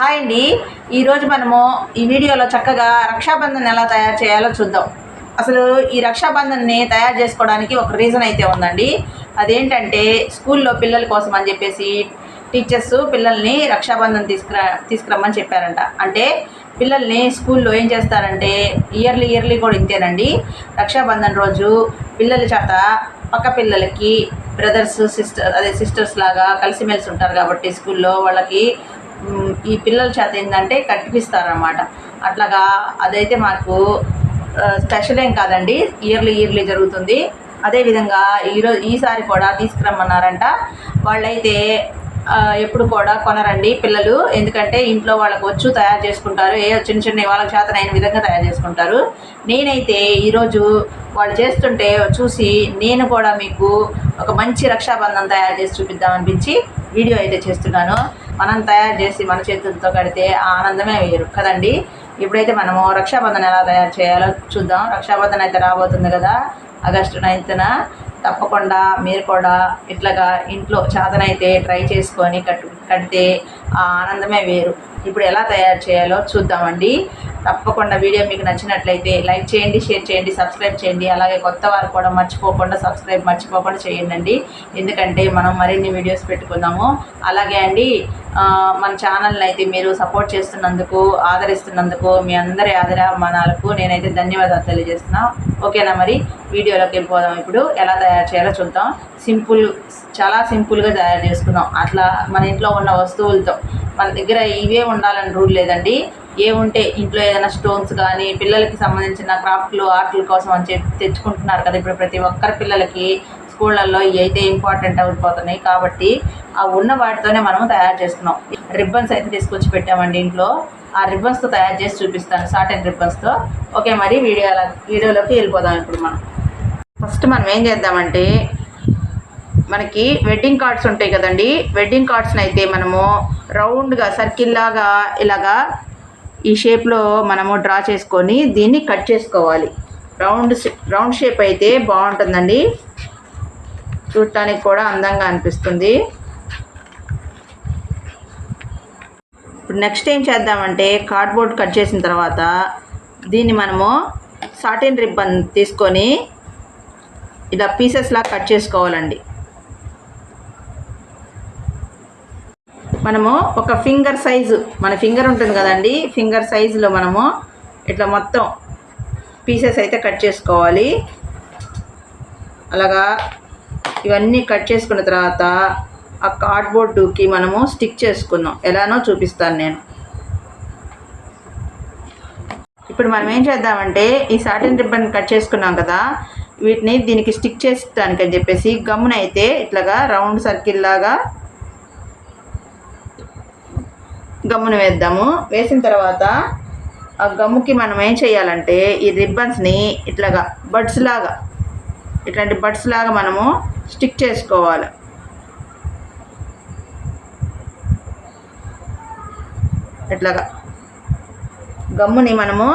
Hi అండి. ఈరోజు మనము ఈ వీడియోలో చక్కగా రక్షాబంధన్ ఎలా తయారు చేయాలో చూద్దాం. అసలు ఈ రక్షాబంధన్ని తయారు చేసుకోవడానికి ఒక రీజన్ అయితే ఉందండి. అదేంటంటే స్కూల్లో పిల్లల కోసం అని చెప్పేసి టీచర్స్ పిల్లల్ని రక్షాబంధన్ తీసుకురా తీసుకురమ్మని చెప్పారంట. అంటే పిల్లల్ని స్కూల్లో ఏం చేస్తారంటే ఇయర్లీ ఇయర్లీ కూడా ఇంతేనండి. రక్షాబంధన్ రోజు పిల్లల చేత పక్క పిల్లలకి బ్రదర్స్ సిస్టర్ అదే సిస్టర్స్ లాగా కలిసిమెలిసి ఉంటారు కాబట్టి స్కూల్లో వాళ్ళకి ఈ పిల్లల చేత ఏంటంటే కట్టిపిస్తారనమాట అట్లాగా అదైతే మాకు స్పెషల్ ఏం కాదండి. ఇయర్లీ ఇయర్లీ జరుగుతుంది. అదేవిధంగా ఈరోజు ఈసారి కూడా తీసుకురమ్మన్నారంట. వాళ్ళైతే ఎప్పుడు కూడా కొనరండి పిల్లలు. ఎందుకంటే ఇంట్లో వాళ్ళకు వచ్చు తయారు చేసుకుంటారు. ఏ చిన్న చిన్న వాళ్ళకి చేతనైన విధంగా తయారు చేసుకుంటారు. నేనైతే ఈరోజు వాళ్ళు చేస్తుంటే చూసి నేను కూడా మీకు ఒక మంచి రక్షాబంధం తయారు చేసి చూపిద్దామనిపించి వీడియో అయితే చేస్తున్నాను. మనం తయారు చేసి మన చేతులతో కడితే ఆ ఆనందమే వేరు. కదండి? ఇప్పుడైతే మనము రక్షాబంధన్ ఎలా తయారు చేయాలో చూద్దాం. రక్షాబంధన్ అయితే రాబోతుంది కదా ఆగస్టు నైన్త్న. తప్పకుండా మీరు కూడా ఇట్లాగా ఇంట్లో చేతనైతే ట్రై చేసుకొని కట్టు కడితే ఆనందమే వేరు. ఇప్పుడు ఎలా తయారు చేయాలో చూద్దామండి. తప్పకుండా వీడియో మీకు నచ్చినట్లయితే లైక్ చేయండి షేర్ చేయండి సబ్స్క్రైబ్ చేయండి. అలాగే కొత్త వారు కూడా మర్చిపోకుండా సబ్స్క్రైబ్ మర్చిపోకుండా చేయండి ఎందుకంటే మనం మరిన్ని వీడియోస్ పెట్టుకుందాము అలాగే అండి మన ఛానల్ని అయితే మీరు సపోర్ట్ చేస్తున్నందుకు ఆదరిస్తున్నందుకు మీ అందరి ఆదరామానాలకు నేనైతే ధన్యవాదాలు తెలియజేస్తున్నా. ఓకేనా మరి? వీడియోలోకి వెళ్ళిపోదాం ఇప్పుడు. ఎలా తయారు చేయాలో చూద్దాం. సింపుల్ చాలా సింపుల్గా తయారు చేసుకుందాం అట్లా మన ఇంట్లో ఉన్న వస్తువులతో మన దగ్గర ఇవే ఉండాలని రూల్ లేదండి. ఏ ఉంటే ఇంట్లో ఏదైనా స్టోన్స్ కానీ పిల్లలకి సంబంధించిన క్రాఫ్ట్లు ఆర్ట్ల కోసం అని చెప్పి తెచ్చుకుంటున్నారు కదా. ఇప్పుడు ప్రతి ఒక్కరి పిల్లలకి స్కూళ్ళల్లో అయితే ఇంపార్టెంట్ అయిపోతున్నాయి. కాబట్టి ఆ ఉన్న వాటితోనే మనం తయారు చేస్తున్నాం. రిబ్బన్స్ అయితే తీసుకొచ్చి పెట్టామండి ఇంట్లో. ఆ రిబ్బన్స్తో తయారు చేసి చూపిస్తాను. సాటన్ రిబ్బన్స్తో ఓకే మరి వీడియో వీడియోలోకి వెళ్ళిపోదాం ఇప్పుడు మనం. ఫస్ట్ మనం ఏం చేద్దామంటే మనకి వెడ్డింగ్ కార్డ్స్ ఉంటాయి కదండి. వెడ్డింగ్ కార్డ్స్ని అయితే మనము రౌండ్గా సర్కిల్ లాగా ఇలాగా ఈ షేప్లో మనము డ్రా చేసుకొని దీన్ని కట్ చేసుకోవాలి. రౌండ్ రౌండ్ షేప్ అయితే బాగుంటుందండి. చూడటానికి కూడా అందంగా అనిపిస్తుంది. ఇప్పుడు నెక్స్ట్ ఏం చేద్దామంటే కార్డ్బోర్డ్ కట్ చేసిన తర్వాత దీన్ని మనము సాటిన్ రిబ్బన్ తీసుకొని ఇలా పీసెస్లా కట్ చేసుకోవాలండి. మనము ఒక ఫింగర్ సైజు మన ఫింగర్ ఉంటుంది కదండి ఫింగర్ సైజులో మనము ఇట్లా మొత్తం పీసెస్ అయితే కట్ చేసుకోవాలి. అలాగా ఇవన్నీ కట్ చేసుకున్న తర్వాత ఆ కార్డ్బోర్డుకి మనము స్టిక్ చేసుకుందాం. ఎలానో చూపిస్తాను నేను. ఇప్పుడు మనం ఏం చేద్దామంటే ఈ సాటిన్ రిబ్బన్ కట్ చేసుకున్నాం కదా వీటిని దీనికి స్టిక్ చేసుకోవడానికి అని చెప్పేసి గమ్మున అయితే ఇట్లాగా రౌండ్ సర్కిల్ లాగా గమ్మున వేద్దాము. వేసిన తర్వాత ఆ గమ్ముకి మనం ఏం చేయాలంటే ఈ రిబ్బన్స్ని ఇట్లాగా బడ్స్ లాగా ఇట్లాంటి బడ్స్ లాగా మనము స్టిక్ చేసుకోవాలి. ఇట్లాగా గమ్ముని మనము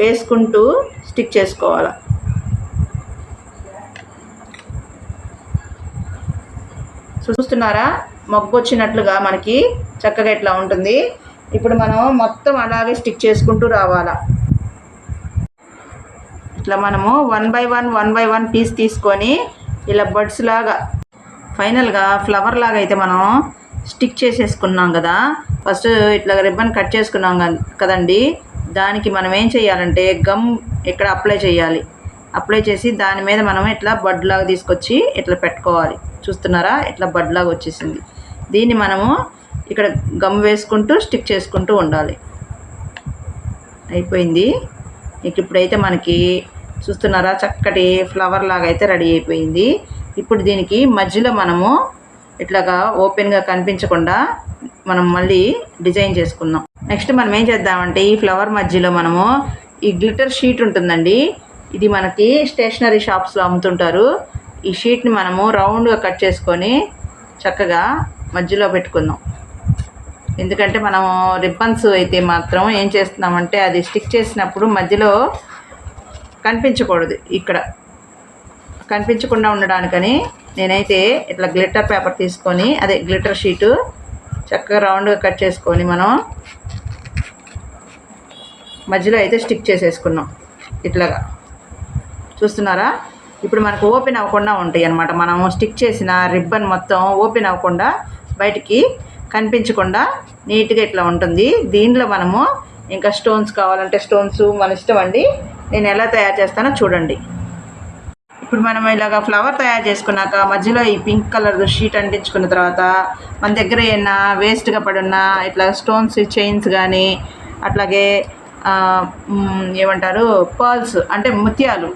వేసుకుంటూ స్టిక్ చేసుకోవాలి. చూస్తున్నారా? మొగ్గు వచ్చినట్లుగా మనకి చక్కగా ఇట్లా ఉంటుంది? ఇప్పుడు మనం మొత్తం అలాగే స్టిక్ చేసుకుంటూ రావాలా. ఇట్లా మనము one by one one by one piece తీసుకొని ఇలా బడ్స్ లాగా ఫైనల్గా ఫ్లవర్ లాగా అయితే మనం స్టిక్ చేసేసుకున్నాం కదా. ఫస్ట్ ఇట్లా రిబ్బన్ కట్ చేసుకున్నాం కదండి. దానికి మనం ఏం చేయాలంటే గమ్ ఇక్కడ అప్లై చేయాలి. అప్లై చేసి దాని మీద మనం ఇట్లా బడ్ లాగా తీసుకొచ్చి ఇట్లా పెట్టుకోవాలి. చూస్తున్నారా? ఇట్లా బడ్ లాగా వచ్చేసింది. దీన్ని మనము ఇక్కడ గమ్ వేసుకుంటూ స్టిక్ చేసుకుంటూ ఉండాలి. అయిపోయింది. ఇక ఇప్పుడైతే మనకి చూస్తున్నారా? చక్కటి ఫ్లవర్ లాగా అయితే రెడీ అయిపోయింది. ఇప్పుడు దీనికి మధ్యలో మనము ఇట్లాగా ఓపెన్గా కనిపించకుండా మనం మళ్ళీ డిజైన్ చేసుకుందాం. నెక్స్ట్ మనం ఏం చేద్దామంటే ఈ ఫ్లవర్ మధ్యలో మనము ఈ గ్లిటర్ షీట్ ఉంటుందండి. ఇది మనకి స్టేషనరీ షాప్స్లో అమ్ముతుంటారు. ఈ షీట్ని మనము రౌండ్గా కట్ చేసుకొని చక్కగా మధ్యలో పెట్టుకుందాం. ఎందుకంటే మనం రిబ్బన్స్ అయితే మాత్రం ఏం చేస్తున్నామంటే అది స్టిక్ చేసినప్పుడు మధ్యలో కనిపించకూడదు ఇక్కడ. కనిపించకుండా ఉండడానికని నేనైతే ఇట్లా గ్లిటర్ పేపర్ తీసుకొని అదే గ్లిటర్ షీటు చక్కగా రౌండ్గా కట్ చేసుకొని మనం మధ్యలో అయితే స్టిక్ చేసేసుకున్నాం ఇట్లాగా. చూస్తున్నారా? ఇప్పుడు మనకు ఓపెన్ అవ్వకుండా ఉంటాయి అనమాట మనం స్టిక్ చేసిన రిబ్బన్ మొత్తం ఓపెన్ అవ్వకుండా బయటికి కనిపించకుండా నీట్గా ఇట్లా ఉంటుంది. దీనిలో మనము ఇంకా స్టోన్స్ కావాలంటే స్టోన్స్ మన ఇష్టం అండి. నేను ఎలా తయారు చేస్తానో చూడండి. ఇప్పుడు మనం ఇలాగ ఫ్లవర్ తయారు చేసుకున్నాక మధ్యలో ఈ పింక్ కలర్ షీట్ అంటించుకున్న తర్వాత మన దగ్గర ఏమైనా వేస్ట్గా పడున్న ఇట్లా స్టోన్స్ చైన్స్ కానీ అట్లాగే ఏమంటారు పర్ల్స్ అంటే ముత్యాలు.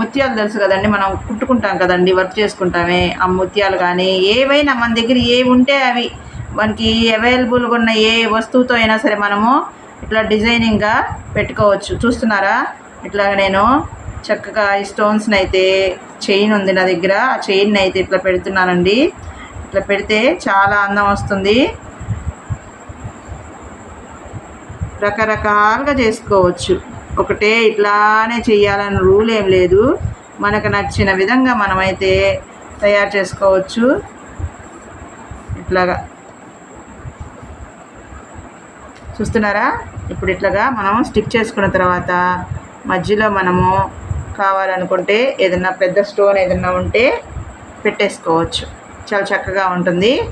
ముత్యాలు తెలుసు కదండి మనం కుట్టుకుంటాం కదండి వర్క్ చేసుకుంటామే. ఆ ముత్యాలు కానీ ఏవైనా మన దగ్గర ఏవి ఉంటే అవి మనకి అవైలబుల్గా ఉన్న ఏ వస్తువుతో అయినా సరే మనము ఇట్లా డిజైనింగ్గా పెట్టుకోవచ్చు. చూస్తున్నారా? ఇట్లా నేను చక్కగా ఈ స్టోన్స్ని అయితే చైన్ ఉంది నా దగ్గర. ఆ చైన్ అయితే ఇట్లా పెడుతున్నానండి. ఇట్లా పెడితే చాలా అందం వస్తుంది. రకరకాలుగా చేసుకోవచ్చు. ఒకటే ఇట్లానే చేయాలని రూల్ ఏం లేదు. మనకు నచ్చిన విధంగా మనమైతే తయారు చేసుకోవచ్చు. ఇట్లాగా. చూస్తున్నారా? ఇప్పుడు ఇట్లాగా మనం స్టిక్ చేసుకున్న తర్వాత మధ్యలో మనము కావాలనుకుంటే ఏదైనా పెద్ద స్టోన్ ఏదైనా ఉంటే పెట్టేసుకోవచ్చు. చాలా చక్కగా ఉంటుంది.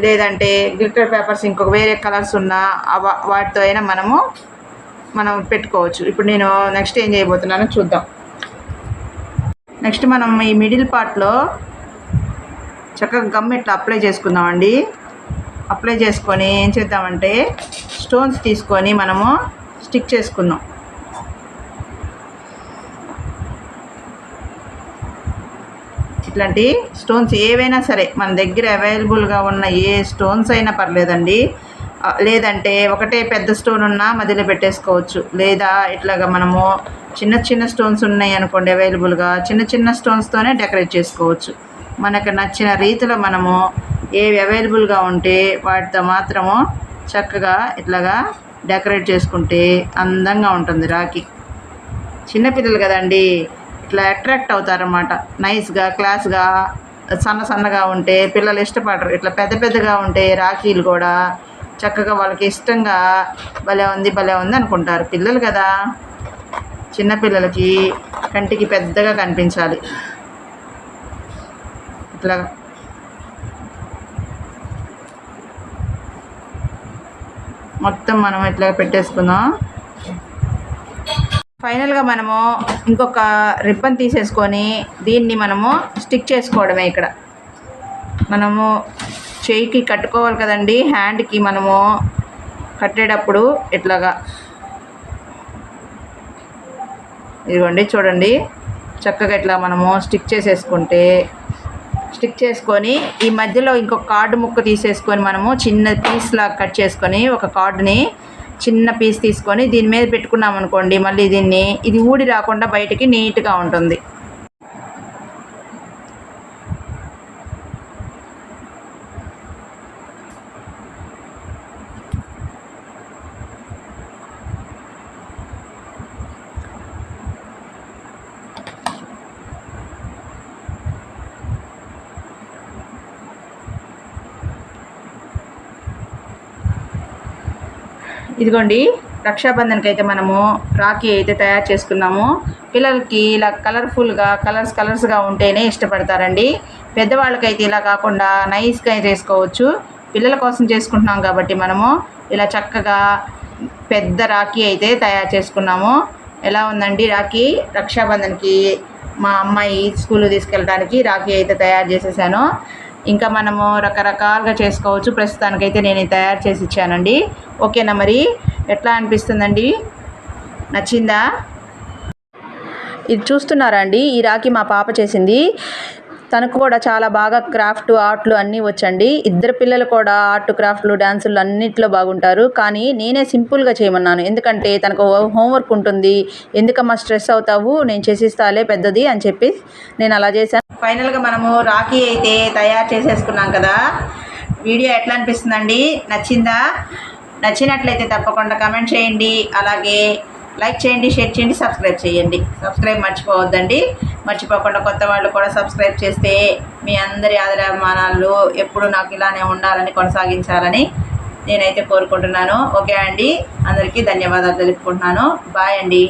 లేదంటే గ్లిటర్ పేపర్స్ ఇంకొక వేరే కలర్స్ ఉన్న అవ- వాటితో అయినా మనము మనం పెట్టుకోవచ్చు. ఇప్పుడు నేను నెక్స్ట్ ఏం చేయబోతున్నానో చూద్దాం. నెక్స్ట్ మనం ఈ మిడిల్ పార్ట్లో చక్కగా గమ్ ఇట్లా అప్లై చేసుకుందామండి. అప్లై చేసుకొని ఏం చేద్దామంటే స్టోన్స్ తీసుకొని మనము స్టిక్ చేసుకుందాం ఇట్లాంటి స్టోన్స్ ఏవైనా సరే మన దగ్గర అవైలబుల్గా ఉన్న ఏ స్టోన్స్ అయినా పర్లేదండి. లేదంటే ఒకటే పెద్ద స్టోన్ ఉన్నా మధ్యలో పెట్టేసుకోవచ్చు. లేదా ఇట్లాగా మనము చిన్న చిన్న స్టోన్స్ ఉన్నాయి అనుకోండి అవైలబుల్గా చిన్న చిన్న స్టోన్స్తోనే డెకరేట్ చేసుకోవచ్చు. మనకు నచ్చిన రీతిలో మనము ఏవి అవైలబుల్గా ఉంటే వాటితో మాత్రము చక్కగా ఇట్లాగా డెకరేట్ చేసుకుంటే అందంగా ఉంటుంది రాఖీ. చిన్నపిల్లలు కదండి ఇట్లా అట్రాక్ట్ అవుతారన్నమాట. నైస్గా క్లాస్గా సన్న సన్నగా ఉంటే పిల్లలు ఇష్టపడరు. ఇట్లా పెద్ద పెద్దగా ఉంటే రాఖీలు కూడా చక్కగా వాళ్ళకి ఇష్టంగా భలే ఉంది భలే ఉంది అనుకుంటారు పిల్లలు కదా. చిన్నపిల్లలకి కంటికి పెద్దగా కనిపించాలి. ఇట్లా మొత్తం మనం ఇట్లా పెట్టేసుకుందాం. ఫైనల్గా మనము ఇంకొక రిబ్బన్ తీసేసుకొని దీన్ని మనము స్టిక్ చేసుకోవడమే ఇక్కడ. మనము చేయికి కట్టుకోవాలి కదండి హ్యాండ్కి మనము కట్టేటప్పుడు ఇట్లాగా. ఇదిగోండి చూడండి. చక్కగా ఇట్లా మనము స్టిక్ చేసేసుకుంటే స్టిక్ చేసుకొని ఈ మధ్యలో ఇంకొక కార్డు ముక్క తీసేసుకొని మనము చిన్న పీస్లా కట్ చేసుకొని ఒక కార్డుని చిన్న పీస్ తీసుకొని దీని మీద పెట్టుకున్నాం అనుకోండి మళ్ళీ దీన్ని ఇది ఊడి రాకుండా బయటికి నీట్గా ఉంటుంది. ఇదిగోండి రక్షాబంధన్కి అయితే మనము రాఖీ అయితే తయారు చేసుకున్నాము. పిల్లలకి ఇలా కలర్ఫుల్గా కలర్స్ కలర్స్గా ఉంటేనే ఇష్టపడతారండి. పెద్దవాళ్ళకైతే ఇలా కాకుండా నైస్గా చేసుకోవచ్చు. పిల్లల కోసం చేసుకుంటున్నాం కాబట్టి మనము ఇలా చక్కగా పెద్ద రాఖీ అయితే తయారు చేసుకున్నాము. ఎలా ఉందండి రాఖీ? రక్షాబంధన్కి మా అమ్మాయి స్కూల్ తీసుకెళ్ళడానికి రాఖీ అయితే తయారు చేసేసాను. ఇంకా మనము రకరకాలుగా చేసుకోవచ్చు. ప్రస్తుతానికైతే నేను తయారు చేసి ఇచ్చానండి. ఓకేనా మరి? ఎట్లా అనిపిస్తుందండి? నచ్చిందా? ఇది చూస్తున్నారా అండి? ఈ రాఖీ మా పాప చేసింది. తనకు కూడా చాలా బాగా క్రాఫ్ట్ ఆర్ట్లు అన్నీ వచ్చండి. ఇద్దరు పిల్లలు కూడా ఆర్ట్ క్రాఫ్ట్లు డ్యాన్సులు అన్నిట్లో బాగుంటారు. కానీ నేనే సింపుల్గా చేయమన్నాను. ఎందుకంటే తనకు హోంవర్క్ ఉంటుంది. ఎందుకమ్మా స్ట్రెస్ అవుతావు? నేను చేసిస్తాలే పెద్దది అని చెప్పి నేను అలా చేశాను. ఫైనల్గా మనము రాఖీ అయితే తయారు చేసేసుకున్నాం కదా. వీడియో ఎట్లా అనిపిస్తుందండి? నచ్చిందా? నచ్చినట్లయితే తప్పకుండా కమెంట్ చేయండి. అలాగే లైక్ చేయండి షేర్ చేయండి సబ్స్క్రైబ్ చేయండి. సబ్స్క్రైబ్ మర్చిపోవద్దండి. మర్చిపోకుండా కొత్త వాళ్ళు కూడా సబ్స్క్రైబ్ చేస్తే మీ అందరి ఆదరాభిమానాలు ఎప్పుడు నాకు ఇలానే ఉండాలని కొనసాగించాలని నేనైతే కోరుకుంటున్నాను. ఓకే అండి. అందరికీ ధన్యవాదాలు తెలుపుకుంటున్నాను. బాయ్ అండి.